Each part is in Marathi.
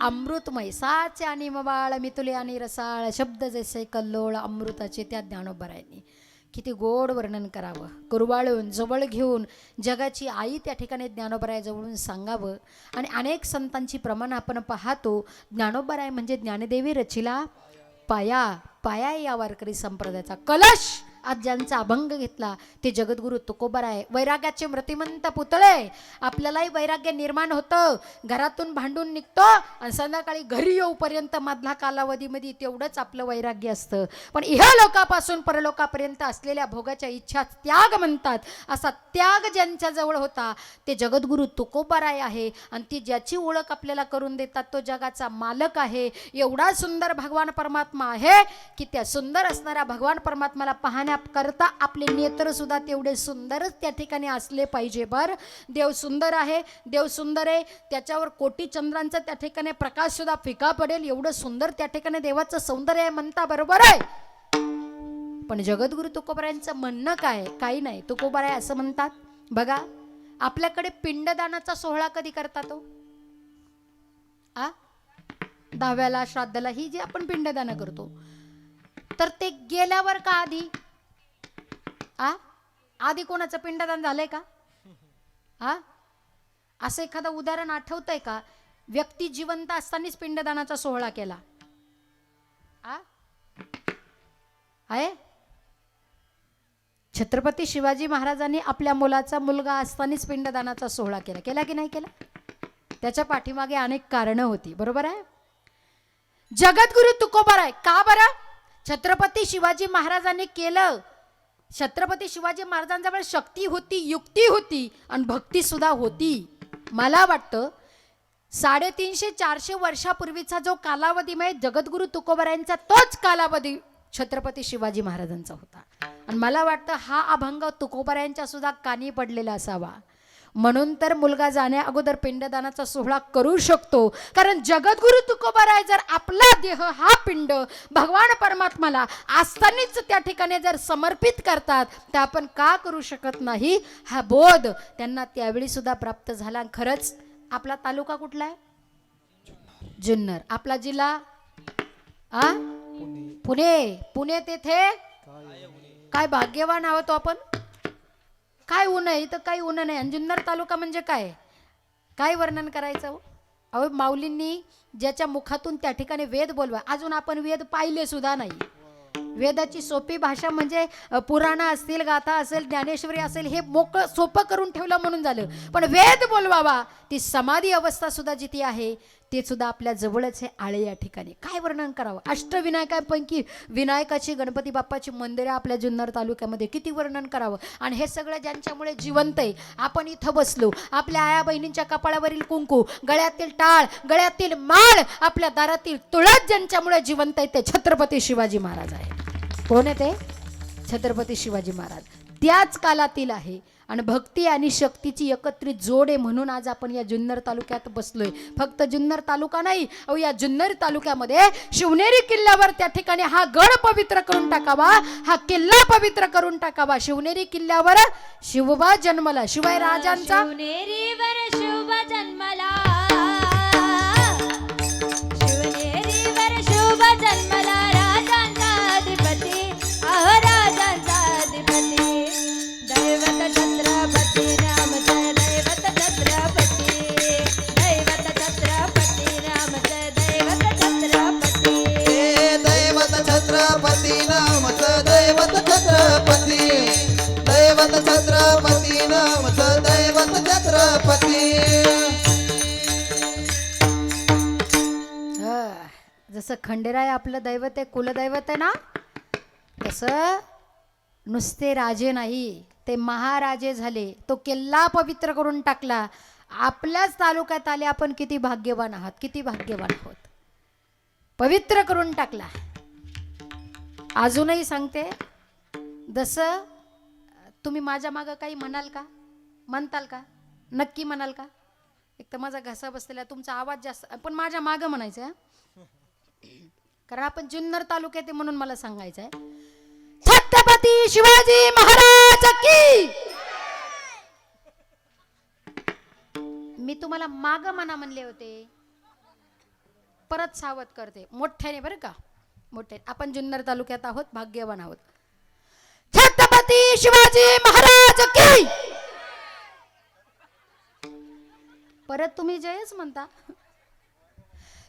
अमृतमय साचे आणि मबाळ मितुले आणि रसाळ शब्द जसे कल्लोळ अमृताचे त्या ज्ञानोबरायनी किती गोड वर्णन करावं कुरवाळून जवळ घेऊन जगाची आई त्या ठिकाणी ज्ञानोबरायाजवळून सांगावं आणि अनेक संतांची प्रमाण आपण पाहतो ज्ञानोबराय म्हणजे ज्ञानदेवी रचिला पाया पाया या वारकरी संप्रदायाचा कलश आज ज्यांचा अभंग घेतला ते जगद्गुरु तुकोबराय वैराग्याचे मृतिमंत पुतळे. आपल्यालाही वैराग्य निर्माण होतं. घरातून भांडून निघतो आणि संध्याकाळी घरी येऊपर्यंत मधला कालावधीमध्ये तेवढंच आपलं वैराग्य असतं. पण ह्या लोकापासून परलोकापर्यंत असलेल्या भोगाच्या इच्छा त्याग म्हणतात. असा त्याग ज्यांच्याजवळ होता ते जगद्गुरु तुकोबराय आहे. आणि ती ज्याची ओळख आपल्याला करून देतात तो जगाचा मालक आहे. एवढा सुंदर भगवान परमात्मा आहे की त्या सुंदर असणाऱ्या भगवान परमात्माला करता आपले नेत्र सुद्धा तेवढे सुंदरच त्या ठिकाणी असले पाहिजे बर. देव सुंदर आहे देव सुंदर आहे. त्याच्यावर कोटी चंद्रांचा त्या ठिकाणी प्रकाश सुद्धा फिका पडेल. एवढं सुंदर त्या ठिकाणी देवाचं सौंदर्य आहे म्हणता बरोबर आहे. पण जगद्गुरु तुकोबरायांचं म्हणणं काय? काही नाही. तुकोबराय असं म्हणतात. बघा आपल्याकडे पिंडदानाचा सोहळा कधी करता तो? आ? दहाव्याला श्राद्धाला ही जी आपण पिंडदान करतो. तर ते गेल्यावर का आधी? आ? आधी कोणाचं पिंडदान झालंय का? आ? असं एखादं उदाहरण आठवतंय का? व्यक्ती जिवंत असतानाच पिंडदानाचा सोहळा केला. आ? आहे? छत्रपती शिवाजी महाराजांनी आपल्या मुलाचा मुलगा असतानाच पिंडदानाचा सोहळा केला. केला की नाही केला? त्याच्या पाठीमागे अनेक कारणं होती. बरोबर आहे? जगद्गुरु तुकोबर आहे का बरं? छत्रपती शिवाजी महाराजांनी केलं. छत्रपती शिवाजी महाराजांजवळ शक्ती होती युक्ती होती आणि भक्ती सुद्धा होती. मला वाटतं साडेतीनशे चारशे वर्षापूर्वीचा जो कालावधी म्हणजे जगद्गुरु तुकोबरायांचा तोच कालावधी छत्रपती शिवाजी महाराजांचा होता. आणि मला वाटतं हा अभंग तुकोबरायांच्या सुद्धा कानी पडलेला असावा. म्हणून तर मुलगा जाण्या अगोदर पिंडदानाचा सोहळा करू शकतो. कारण जगद्गुरु तुकोबाराय जर आपला देह हा पिंड भगवान परमात्माला असतानाच त्या ठिकाणी जर समर्पित करतात तर आपण का करू शकत नाही? हा बोध त्यांना त्यावेळी सुद्धा प्राप्त झाला. खरंच आपला तालुका कुठला आहे? जुन्नर. आपला जिल्हा? आ? पुणे. पुणे तेथे? काय भाग्यवान आहोत आपण? काय ऊन आहे? इथं काही ऊन नाही. आणि जुन्नर तालुका म्हणजे काय? काय वर्णन करायचं? अहो माऊलींनी ज्याच्या मुखातून त्या ठिकाणी वेद बोलवा. अजून आपण वेद पाहिले सुद्धा नाही. वेदाची सोपी भाषा म्हणजे पुराण पुराणं असतील गाथा असेल ज्ञानेश्वरी असेल हे मोकळं सोपं करून ठेवलं म्हणून झालं. पण वेद बोलवावा. ती समाधी अवस्था सुद्धा जिथे आहे ते सुद्धा आपल्या जवळच आहे आळे या ठिकाणी. काय वर्णन करावं? अष्टविनायकांपैकी विनायकाची गणपती बाप्पाची मंदिरं आपल्या जुन्नर तालुक्यामध्ये. किती वर्णन करावं? आणि हे सगळं ज्यांच्यामुळे जिवंत आहे आपण इथं बसलो. आपल्या आया बहिणींच्या कपाळावरील कुंकू गळ्यातील टाळ गळ्यातील माळ आपल्या दारातील तुळस ज्यांच्यामुळे जिवंत आहे ते छत्रपती शिवाजी महाराज आहे कोण आहे ते? छत्रपती शिवाजी महाराज. त्याच कालातील आहे. आणि भक्ती आणि शक्तीची एकत्रित जोड आहे म्हणून आज आपण या जुन्नर तालुक्यात बसलोय. फक्त जुन्नर तालुका नाही अहो या जुन्नर तालुक्यामध्ये शिवनेरी किल्ल्यावर त्या ठिकाणी हा गड पवित्र करून टाकावा हा किल्ला पवित्र करून टाकावा. शिवनेरी किल्ल्यावर शिवबा जन्मला शिवाय राजांचा शिवनेरीवर शिवबा जन्मला. जसं खंडेराय आपलं दैवत आहे कुलदैवत आहे ना? तसं नुसते राजे नाही ते महाराजे झाले. तो किल्ला पवित्र करून टाकला. आपल्याच तालुक्यात आले आपण किती भाग्यवान आहात किती भाग्यवान आहोत. पवित्र करून टाकला. अजूनही सांगते जसं तुम्ही माझ्या मागं काही म्हणाल का? म्हणताल का? नक्की म्हणाल का? एक तर माझा घसा बसलेला तुमचा आवाज जास्त पण माझ्या मागं म्हणायचं कारण आपण जुन्नर तालुक्यात म्हणून मला सांगायचं आहे. छत्रपती शिवाजी महाराज की! मी तुम्हाला माग मना म्हणले होते. परत सावध करते. मोठ्याने बरं का? मोठ्याने. आपण जुन्नर तालुक्यात आहोत भाग्यवान आहोत. छत्रपती शिवाजी महाराज की! परत तुम्ही जयच म्हणता.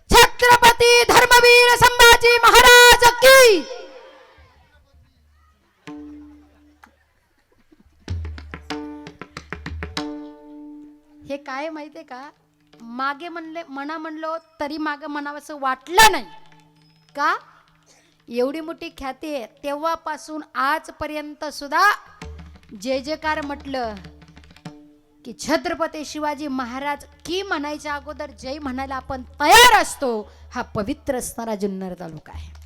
छत्रपती वीर संभाजी महाराज की। हे काय माहितीये का? मागे म्हणले मना म्हणलो तरी मागे म्हणावंसं वाटलं नाही. का? एवढी मोठी ख्याती आहे. तेव्हापासून आजपर्यंत सुद्धा जे जेकार म्हटलं की छत्रपती शिवाजी महाराज की म्हणायच्या अगोदर जय म्हणायला आपण तयार असतो हा पवित्र असणारा जुन्नर तालुका आहे.